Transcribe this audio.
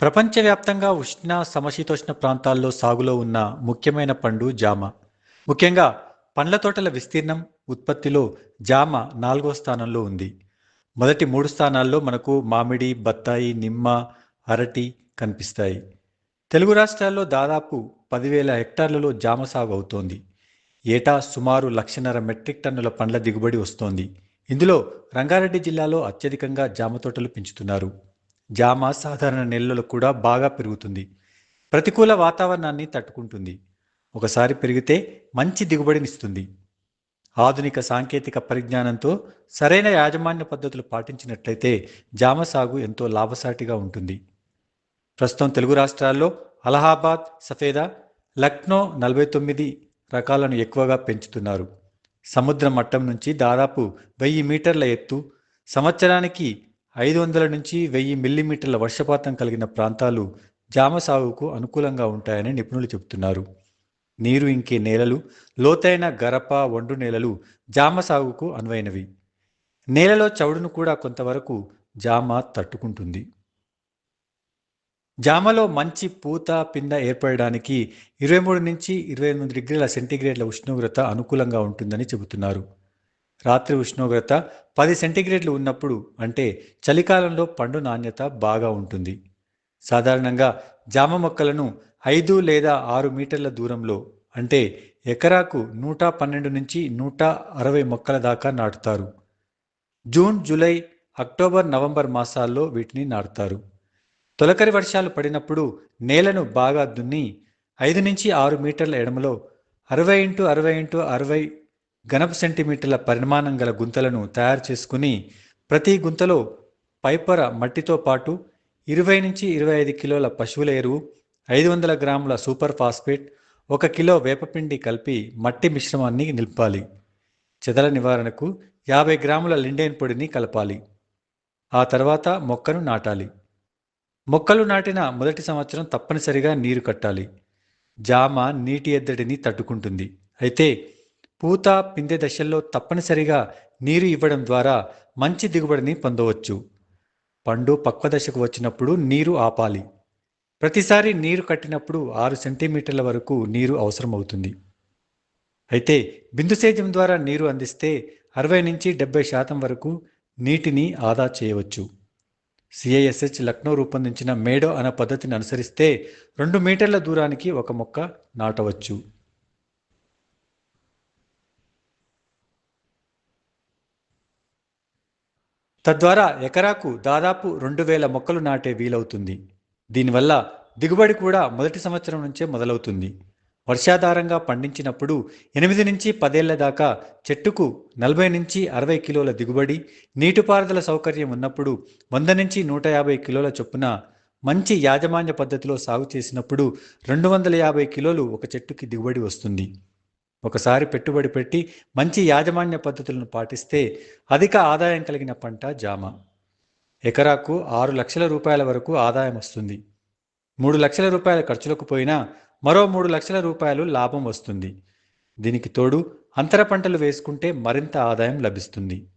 ప్రపంచవ్యాప్తంగా ఉష్ణ సమశీతోష్ణ ప్రాంతాల్లో సాగులో ఉన్న ముఖ్యమైన పండు జామ. ముఖ్యంగా పండ్ల తోటల విస్తీర్ణం ఉత్పత్తిలో జామ నాలుగో స్థానంలో ఉంది. మొదటి మూడు స్థానాల్లో మనకు మామిడి బత్తాయి నిమ్మ అరటి కనిపిస్తాయి. తెలుగు రాష్ట్రాల్లో దాదాపు పదివేల హెక్టార్లలో జామ సాగు అవుతోంది. ఏటా సుమారు లక్షన్నర మెట్రిక్ టన్నుల పండ్ల దిగుబడి వస్తోంది. ఇందులో రంగారెడ్డి జిల్లాలో అత్యధికంగా జామ తోటలు పెంచుతున్నారు. జామ సాధారణ నెలల్లో కూడా బాగా పెరుగుతుంది. ప్రతికూల వాతావరణాన్ని తట్టుకుంటుంది. ఒకసారి పెరిగితే మంచి దిగుబడినిస్తుంది. ఆధునిక సాంకేతిక పరిజ్ఞానంతో సరైన యాజమాన్య పద్ధతులు పాటించినట్లయితే జామ సాగు ఎంతో లాభసాటిగా ఉంటుంది. ప్రస్తుతం తెలుగు రాష్ట్రాల్లో అలహాబాద్ సఫేదా లక్నో నలభై తొమ్మిది రకాలను ఎక్కువగా పెంచుతున్నారు. సముద్ర మట్టం నుంచి దాదాపు వెయ్యి మీటర్ల ఎత్తు. సంవత్సరానికి ఐదు వందల నుంచి వెయ్యి మిల్లీమీటర్ల వర్షపాతం కలిగిన ప్రాంతాలు జామ సాగుకు అనుకూలంగా ఉంటాయని నిపుణులు చెబుతున్నారు. నీరు ఇంకే నేలలు లోతైన గరప ఒండు నేలలు జామ సాగుకు అనువైనవి నేలలో చవుడును కూడా కొంతవరకు జామ తట్టుకుంటుంది. జామలో మంచి పూత పింద ఏర్పడడానికి ఇరవై మూడు నుంచి ఇరవై ఎనిమిది డిగ్రీల సెంటీగ్రేడ్ల ఉష్ణోగ్రత అనుకూలంగా ఉంటుందని చెబుతున్నారు. రాత్రి ఉష్ణోగ్రత పది సెంటీగ్రేడ్లు ఉన్నప్పుడు అంటే చలికాలంలో పండు నాణ్యత బాగా ఉంటుంది. సాధారణంగా జామ మొక్కలను ఐదు లేదా ఆరు మీటర్ల దూరంలో అంటే ఎకరాకు నూట పన్నెండు నుంచి నూట అరవై మొక్కల దాకా నాటుతారు. జూన్ జూలై అక్టోబర్ నవంబర్ మాసాల్లో వీటిని నాటుతారు. తొలకరి వర్షాలు పడినప్పుడు నేలను బాగా దున్ని ఐదు నుంచి ఆరు మీటర్ల ఎడమలో అరవై ఇంటూ అరవై ఇంటూ అరవై గనపు సెంటీమీటర్ల పరిమాణం గల గుంతలను తయారు చేసుకుని ప్రతి గుంతలో పైపర మట్టితో పాటు ఇరవై నుంచి ఇరవై ఐదు కిలోల పశువుల ఎరువు ఐదు వందల గ్రాముల సూపర్ ఫాస్ఫేట్ ఒక కిలో వేపపిండి కలిపి మట్టి మిశ్రమాన్ని నింపాలి. చెదల నివారణకు యాభై గ్రాముల లిండేన్ పొడిని కలపాలి. ఆ తర్వాత మొక్కను నాటాలి. మొక్కలు నాటిన మొదటి సంవత్సరం తప్పనిసరిగా నీరు కట్టాలి. జామ నీటి ఎద్దడిని తట్టుకుంటుంది. అయితే పూత పిందె దశల్లో తప్పనిసరిగా నీరు ఇవ్వడం ద్వారా మంచి దిగుబడిని పొందవచ్చు. పండు పక్వ దశకు వచ్చినప్పుడు నీరు ఆపాలి. ప్రతిసారి నీరు కట్టినప్పుడు ఆరు సెంటీమీటర్ల వరకు నీరు అవసరమవుతుంది. అయితే బిందు సేద్యం ద్వారా నీరు అందిస్తే అరవై నుంచి డెబ్బై శాతం వరకు నీటిని ఆదా చేయవచ్చు. సిఐఎస్హెచ్ లక్నో రూపొందించిన మేడో అనే పద్ధతిని అనుసరిస్తే రెండు మీటర్ల దూరానికి ఒక మొక్క నాటవచ్చు. తద్వారా ఎకరాకు దాదాపు రెండు వేల మొక్కలు నాటే వీలవుతుంది. దీనివల్ల దిగుబడి కూడా మొదటి సంవత్సరం నుంచే మొదలవుతుంది. వర్షాధారంగా పండించినప్పుడు ఎనిమిది నుంచి పదేళ్ళ దాకా చెట్టుకు నలభై నుంచి అరవై కిలోల దిగుబడి నీటిపారుదల సౌకర్యం ఉన్నప్పుడు వంద నుంచి నూట యాభై కిలోల చొప్పున మంచి యాజమాన్య పద్ధతిలో సాగు చేసినప్పుడు రెండు వందల యాభై కిలోలు ఒక చెట్టుకి దిగుబడి వస్తుంది. ఒకసారి పెట్టుబడి పెట్టి మంచి యాజమాన్య పద్ధతులను పాటిస్తే అధిక ఆదాయం కలిగిన పంట జామ. ఎకరాకు ఆరు లక్షల రూపాయల వరకు ఆదాయం వస్తుంది. మూడు లక్షల రూపాయల ఖర్చులకు పోయినా మరో మూడు లక్షల రూపాయలు లాభం వస్తుంది. దీనికి తోడు అంతర పంటలు వేసుకుంటే మరింత ఆదాయం లభిస్తుంది.